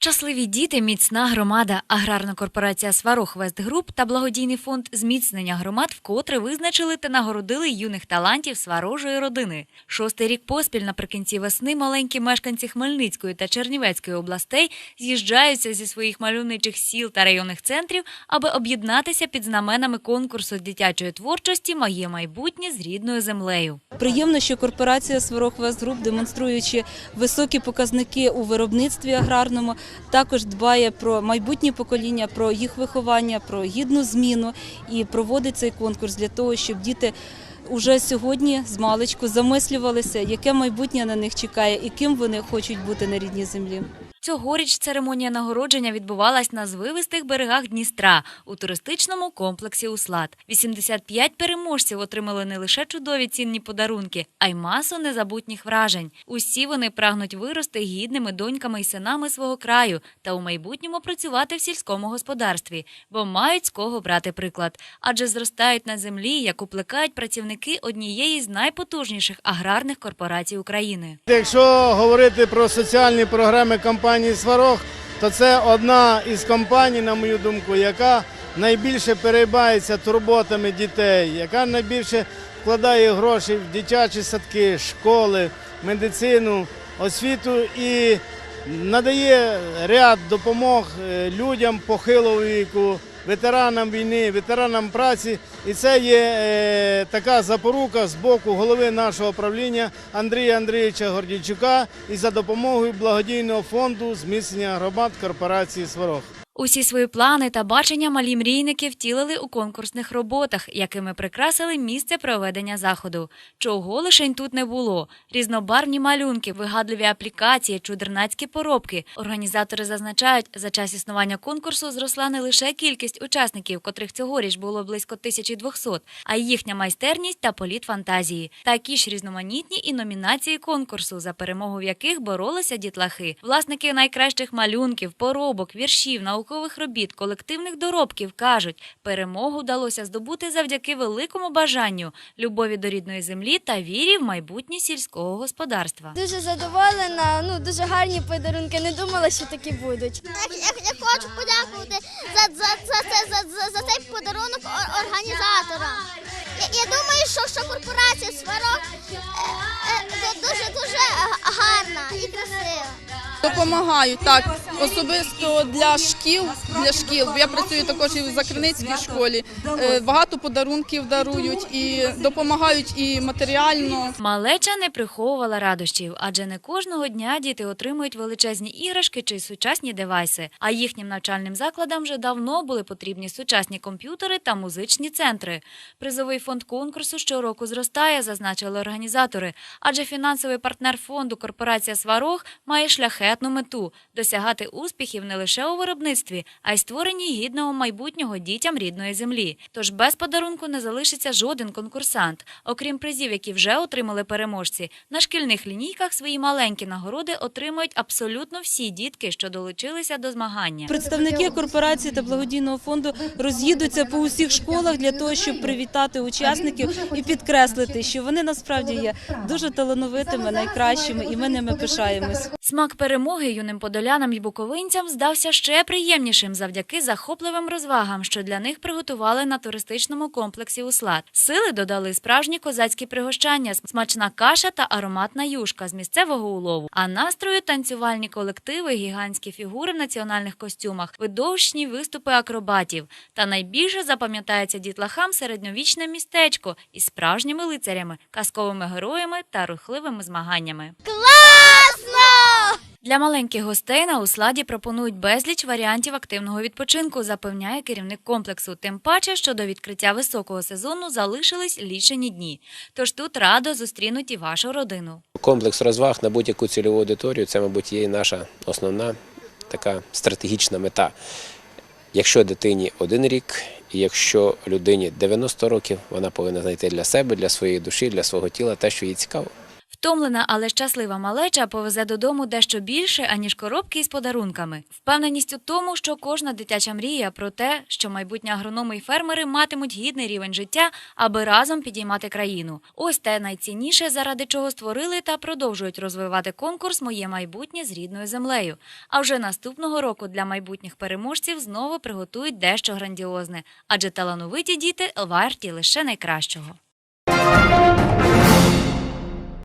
Щасливі діти, міцна громада, аграрна корпорація Сварог Вестгруп та благодійний фонд зміцнення громад вкотре визначили та нагородили юних талантів сварожої родини. Шостий рік поспіль наприкінці весни маленькі мешканці Хмельницької та Чернівецької областей з'їжджаються зі своїх мальовничих сіл та районних центрів, аби об'єднатися під знаменами конкурсу дитячої творчості Моє майбутнє з рідною землею. Приємно, що корпорація Сварог Вестгруп, демонструючи високі показники у виробництві аграрному, також дбає про майбутнє покоління, про їх виховання, про гідну зміну і проводить цей конкурс для того, щоб діти уже сьогодні з маличку замислювалися, яке майбутнє на них чекає і ким вони хочуть бути на рідній землі. Цьогоріч церемонія нагородження відбувалась на звивистих берегах Дністра у туристичному комплексі Услад. 85 переможців отримали не лише чудові цінні подарунки, а й масу незабутніх вражень. Усі вони прагнуть вирости гідними доньками і синами свого краю та у майбутньому працювати в сільському господарстві, бо мають з кого брати приклад, адже зростають на землі, яку плекають працівники однієї з найпотужніших аграрних корпорацій України. Якщо говорити про соціальні програми компанії Сварог, то це одна із компаній, на мою думку, яка найбільше переймається турботами дітей, яка найбільше вкладає гроші в дитячі садки, школи, медицину, освіту і надає ряд допомог е, людям похилого віку, ветеранам війни, ветеранам праці. І це є е, така запорука з боку голови нашого правління Андрія Андрійовича Гордійчука і за допомогою благодійного фонду зміцнення громад корпорації Сварог. Усі свої плани та бачення малі мрійники втілили у конкурсних роботах, якими прикрасили місце проведення заходу. Чого лишень тут не було: різнобарвні малюнки, вигадливі аплікації, чудернацькі поробки. Організатори зазначають, за час існування конкурсу зросла не лише кількість учасників, котрих цьогоріч було близько 1200, а й їхня майстерність та політ фантазії. Такі ж різноманітні і номінації конкурсу, за перемогу в яких боролися дітлахи. Власники найкращих малюнків, поробок, віршів, наукових робіт, колективних доробків кажуть, перемогу вдалося здобути завдяки великому бажанню, любові до рідної землі та вірі в майбутнє сільського господарства. Дуже задоволена, ну дуже гарні подарунки. Не думала, що такі будуть. Я, я, я хочу подякувати за, за, за, це- за, за, за цей подарунок ор- організаторам. Я, я думаю, що, що корпорація Сварог е, е, дуже дуже гарна і красива. Допомагають так, особисто для шкіл, для шкіл. Я працюю також і в Закриницькій школі. Е, Багато подарунків дарують і допомагають і матеріально. Малеча не приховувала радощів, адже не кожного дня діти отримують величезні іграшки чи сучасні девайси. А їхнім навчальним закладам вже давно були потрібні сучасні комп'ютери та музичні центри. Призовий фонд конкурсу щороку зростає, зазначили організатори. Адже фінансовий партнер фонду корпорація Сварог має шляхетну мету досягати успіхів не лише у виробництві, а й створенні гідного майбутнього дітям рідної землі. Тож без подарунку не залишиться жоден конкурсант. Окрім призів, які вже отримали переможці, на шкільних лінійках свої маленькі нагороди отримують абсолютно всі дітки, що долучилися до змагання. Представники корпорації та благодійного фонду роз'їдуться по усіх школах для того, щоб привітати учасників і підкреслити, що вони насправді є дуже талановитими, найкращими, і ми ними пишаємось. Смак перемоги юним подолянам і буковинцям здався ще приємнішим завдяки захопливим розвагам, що для них приготували на туристичному комплексі Услад. Сили додали справжні козацькі пригощання, смачна каша та ароматна юшка з місцевого улову. А настрою танцювальні колективи, гігантські фігури в національних костюмах, видовищні виступи акробатів. Та найбільше запам'ятається дітлахам середньовічне містечко із справжніми лицарями, казковими героями та рухливими змаганнями. Класно! Для маленьких гостей на усладі пропонують безліч варіантів активного відпочинку, запевняє керівник комплексу. Тим паче, що до відкриття високого сезону залишились лічені дні. Тож тут радо зустрінуть і вашу родину. Комплекс розваг на будь-яку цільову аудиторію це, мабуть, є і наша основна така стратегічна мета. Якщо дитині один рік, і якщо людині 90 років, вона повинна знайти для себе, для своєї душі, для свого тіла те, що їй цікаво. Втомлена, але щаслива малеча повезе додому дещо більше, аніж коробки із подарунками. Впевненість у тому, що кожна дитяча мрія про те, що майбутні агрономи і фермери матимуть гідний рівень життя, аби разом підіймати країну. Ось те найцінніше, заради чого створили та продовжують розвивати конкурс Моє майбутнє з рідною землею. А вже наступного року для майбутніх переможців знову приготують дещо грандіозне, адже талановиті діти варті лише найкращого.